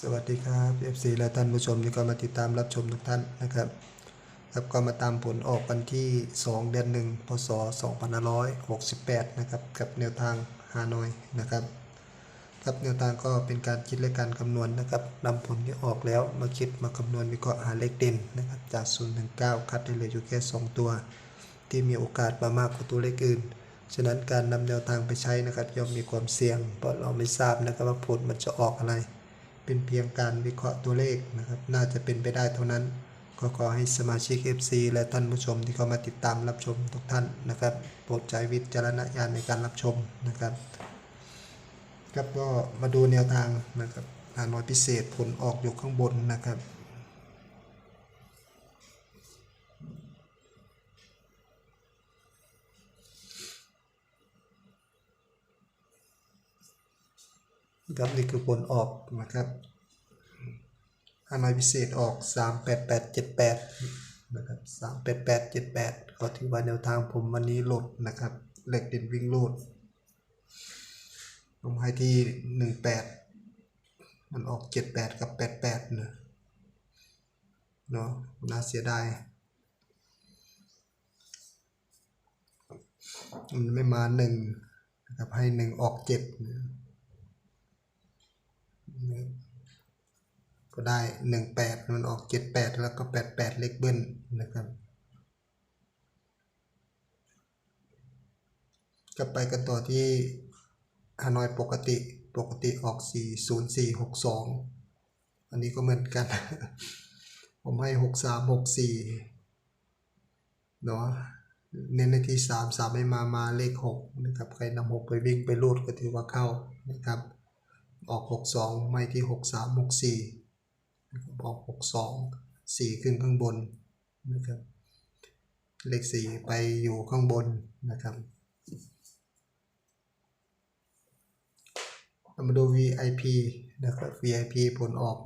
สวัสดีครับ FC และท่านผู้ชมที่ก็มาติดตามรับชมทุกท่านนะครับ ครับก็มาตามผลออกวันที่ 2 เดือน1พศ2568 นะครับกับแนวทางฮานอยนะครับครับแนวทางก็เป็นการคิดและการคำนวณนะครับนำผลที่ออกแล้วมาคิดมาคำนวณวิเคราะห์หาเลขเด่นนะครับจาก0ถึง9คัดได้เลืออยู่แค่ 2 ตัว ที่มีโอกาสมามากกว่าตัวเลขอื่นฉะนั้นการนำแนวทางไปใช้นะครับย่อมมีความเสี่ยงเพราะเราไม่ทราบนะครับว่าผลมันจะออกอะไร เป็นเพียงการวิเคราะห์ตัวเลขนะครับ น่าจะเป็นไปได้เท่านั้น ก็ขอให้สมาชิก FC และท่านผู้ชมที่เข้ามาติดตามรับชมทุกท่านนะครับ โปรดใช้วิจารณญาณในการรับชมนะครับ ครับก็มาดูแนวทางนะครับหาน้อยพิเศษผลออกอยู่ข้างบนนะครับ ครับนี่คือผลออกนะครับฮานอยพิเศษออก 38878 นะครับ 38878 ก็ถือว่าแนวทางผมวันนี้หลดนะครับเหล็กเด่นวิ่งโลดผมให้ที่ 18 มันออก 78 กับ 88เนะเนาะน่าเสียดายมันไม่มาหนึ่งนะครับให้หนึ่งออกเจ็ดนะ ก็ได้หนึ่งแปดมันออกเจ็ดแปดแล้วก็แปดแปดเลขเบิ้ลนะครับก็ไปกันต่อที่ฮานอยปกติปกติออกสี่ศูนย์สี่หกสองอันนี้ก็เหมือนกัน ผมให้หกสามหกสี่เนาะเน้นในที่สามสามไม่มา มาเลขหกนะครับ ใครนำหกไปวิ่งไปรูดก็ถือว่าเข้านะครับ ออก 62 ไม่ที่ 63 64นะครับออก62 4ขึ้นข้างบนนะครับ เลข4ไปอยู่ข้างบนนะครับเรามาดู VIP นะครับ VIP ผลออก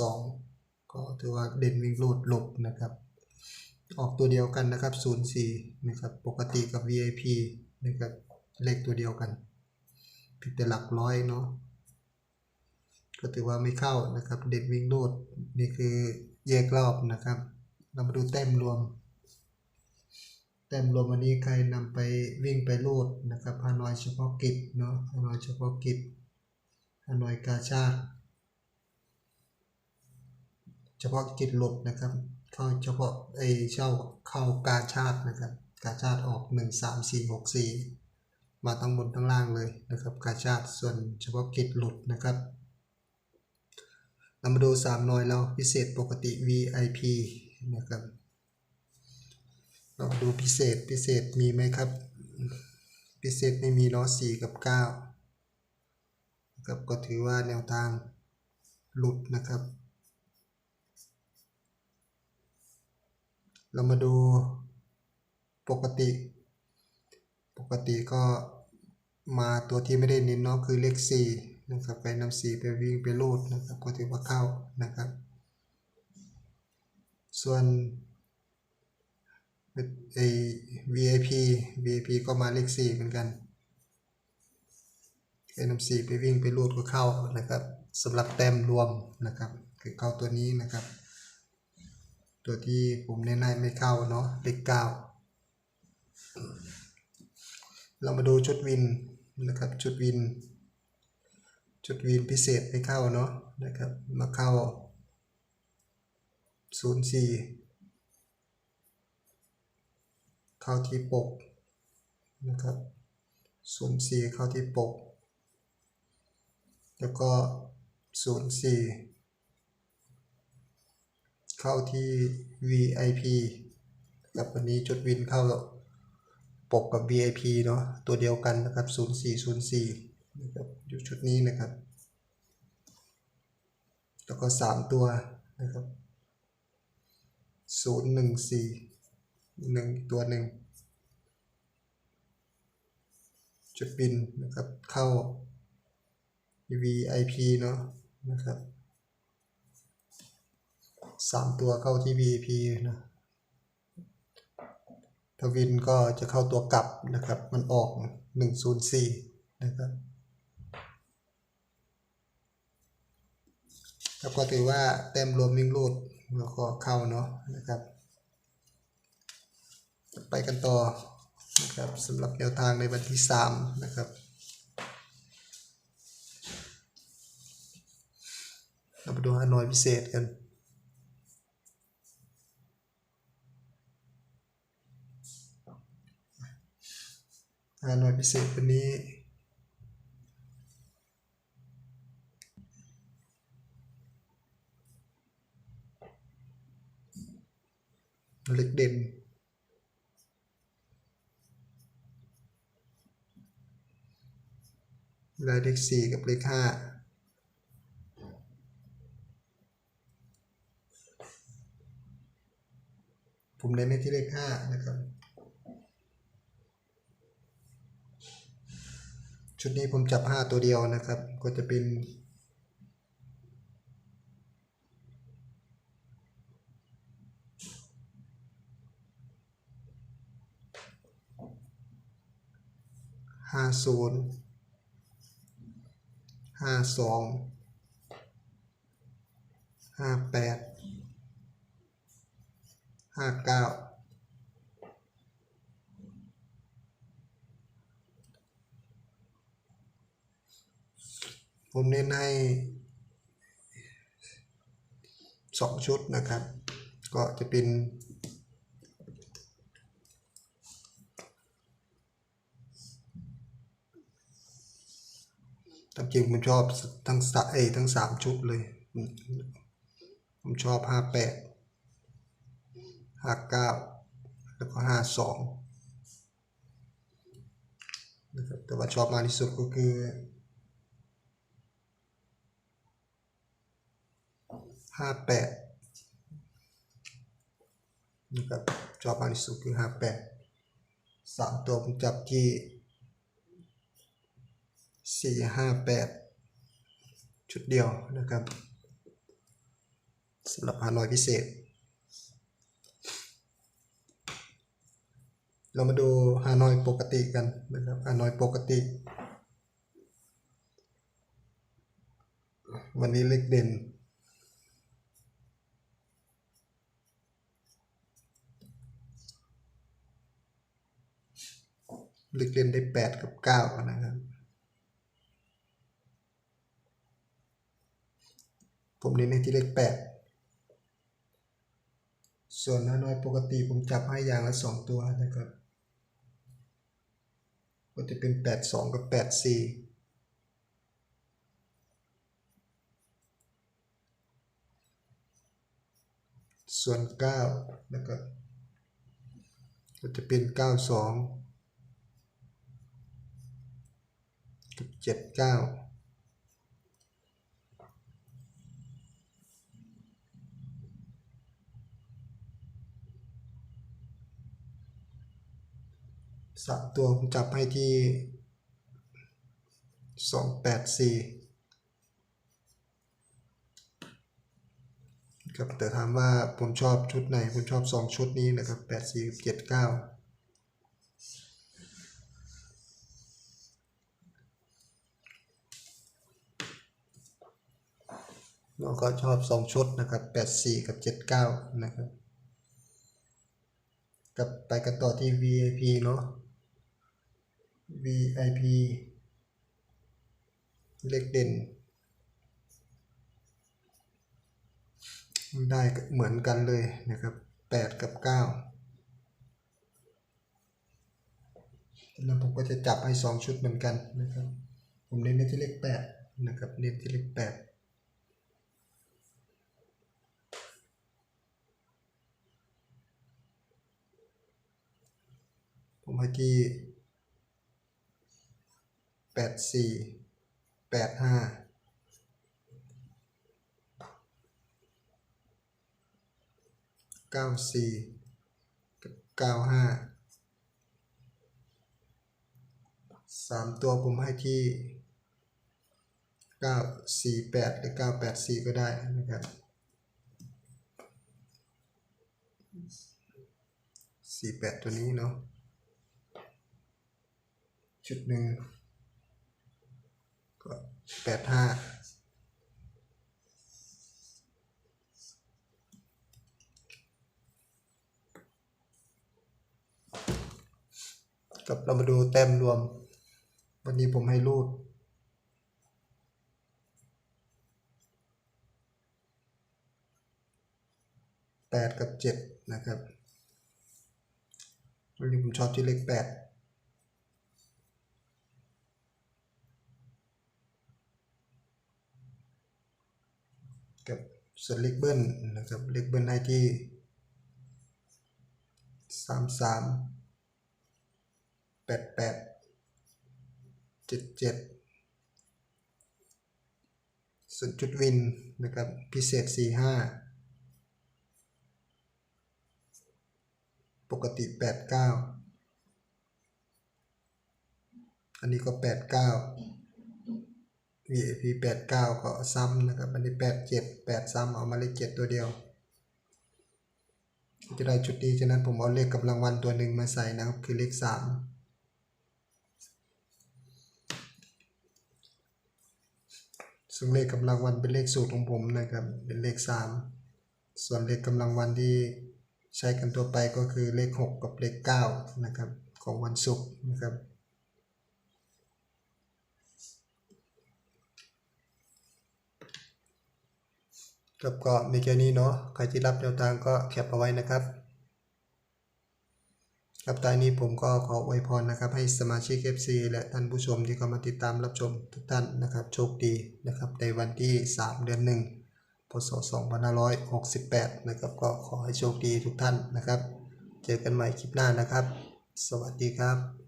10472 ก็ถือว่าเด่นวิ่งรูดหลบนะครับ ออกตัวเดียวกันนะครับ 04 นะครับ ปกติกับ VIP นะครับ เลขตัวเดียวกัน ผิดแต่หลักร้อยเนาะ ก็ถือว่าไม่เข้านะครับ เด็ดวิ่งโลดนี่คือแยกรอบนะครับ เรามาดูแต้มรวม แต้มรวมวันนี้ใครนำไปวิ่งไปโลดนะครับฮานอยเฉพาะกิจเนาะฮานอยเฉพาะกิจฮานอยกาชาติเฉพาะกิจหลบนะครับ เข้าเฉพาะไอเช่าเข้ากาชาตินะครับ กาชาติออก 1 3 4 6 4 มาทั้งบนทั้งล่างเลยนะครับ กาชาติส่วนเฉพาะกิจหลุดนะครับ เรามาดูสามน้อยเราพิเศษปกติ VIP นะครับเราดูพิเศษพิเศษมีไหมครับ พิเศษไม่มีเนาะสี่กับเก้านะครับก็ถือว่าแนวทางหลุดนะครับ เรามาดูปกติ ปกติก็มาตัวที่ไม่ได้เน้นเนาะคือเลขสี่ นะครับไปนำสีไปวิ่งไปลูดนะครับก็ถือว่าเข้านะครับ ส่วนไอ้ VIP VIP ก็มาเลขสี่เหมือนกันไปนำสีไปวิ่งไปลูดก็เข้านะครับสำหรับแต้มรวมนะครับ คือเข้าตัวนี้นะครับ ตัวที่ผมแนะนำไม่เข้าเนาะเลขเก้าเรามาดูชุดวินนะครับชุดวิน ชุดวินพิเศษไม่เข้าเนาะนะครับ มาเข้า 04 เข้าที่ปกนะครับ04 เข้าที่ปก แล้วก็ 04 เข้าที่ VIP กับวันนี้จุดวินเข้าปกกับ VIP เนาะตัวเดียวกันนะครับ 0404 นะครับอยู่ชุดนี้นะครับ แล้วก็ 3 ตัวนะครับ014 1 ตัวหนึ่งจุดบินนะครับเข้า VIP เนาะนะครับ3ตัวเข้าที่ VIP นะทวินก็จะเข้าตัวกลับนะครับ มันออก 104 นะครับ แล้วก็ถือว่าแต้มรวมวิ่งรูดแล้วก็เข้าเนาะนะครับ ไปกันต่อนะครับสำหรับแนวทางในวันที่ 3 นะครับเรามาดูฮานอยพิเศษกันฮานอยพิเศษวันนี้ เล็กเด่นลายเลขสี่กับเลขห้าผมเน้นในที่เลขห้านะครับ ชุดนี้ผมจับห้าตัวเดียวนะครับ ก็จะเป็น ห้าศูนย์ห้าสองห้าแปดห้าเก้าผมเน้นให้สองชุดนะครับ ก็จะเป็น ตามจริงผมชอบทั้งสะเอทั้งสามชุดเลย ผมชอบห้าแปดห้าเก้าแล้วก็ห้าสองนะครับแต่ว่าชอบมากที่สุดก็คือห้าแปดนะครับชอบมากที่สุดคือห้าแปดสามตัวผมจับที่ สี่ห้าแปดชุดเดียวนะครับสำหรับฮานอยพิเศษ เรามาดูฮานอยปกติกันนะครับฮานอยปกติ วันนี้เล็กเด่นเล็กเด่นได้แปดกับเก้านะครับ ผมเน้นในที่เลขแปดส่วนน้อยปกติผมจับให้อย่างละสองตัวนะครับ ก็จะเป็นแปดสองกับแปดสี่ส่วนเก้านะครับก็จะเป็นเก้าสองกับเจ็ดเก้า สามตัวผมจับให้ที่สองแปดสี่ครับแต่ถามว่าผมชอบชุดไหน ผมชอบสองชุดนี้นะครับแปดสี่เจ็ดเก้าเราก็ชอบสองชุดนะครับแปดสี่กับเจ็ดเก้านะครับกับไปกันต่อที่ VIP เนาะ VIP เลขเด่น ได้เหมือนกันเลยนะครับ 8 กับ 9 แล้วผมก็จะจับให้ 2 ชุดเหมือนกันนะครับ ผมเน้นที่เลข 8 นะครับ เน้นที่เลข 8ผมให้ที่ แปดสี่แปดห้าเก้าสี่เก้าห้าสามตัวผมให้ที่เก้าสี่แปดหรือเก้าแปดสี่ก็ได้นะครับสี่แปดตัวนี้เนาะชุดหนึ่ง แปดห้ากับเรามาดูแต้มรวม วันนี้ผมให้รูด แปดกับเจ็ดนะครับวันนี้ผมชอบที่เลขแปด กับสลินเบิ้ลนะครับเลขเบิ้ลได้ที่ 33 88 77 ส่วนจุดวินนะครับพิเศษสี่ห้าปกติแปดเก้าอันนี้ก็แปดเก้า VAP 89 ก็ซ้ำนะครับอันนี้87 8 ซ้ำเอามาเลข7ตัวเดียว จะได้จุดดีฉะนั้นผมเอาเลขกำลังวันตัวหนึ่งมาใส่นะครับ คือเลข 3ซึ่งเลขกำลังวันเป็นเลขสูตรของผมนะครับ เป็นเลข 3 ส่วนเลขกำลังวันที่ใช้กันตัวไปก็คือเลข 6 กับเลข 9 นะครับ ของวันศุกร์นะครับ ครับก็มีแค่นี้เนาะใครที่รับแนวทางก็แคปเอาไว้นะครับครับตอนนี้ผมก็ขออวยพรนะครับ ให้สมาชิก FC และท่านผู้ชมที่เข้ามาติดตามรับชมทุกท่านนะครับ โชคดีนะครับ ในวันที่ 3 เดือน 1 พศ 2568 นะครับ ก็ขอให้โชคดีทุกท่านนะครับ เจอกันใหม่คลิปหน้านะครับ สวัสดีครับ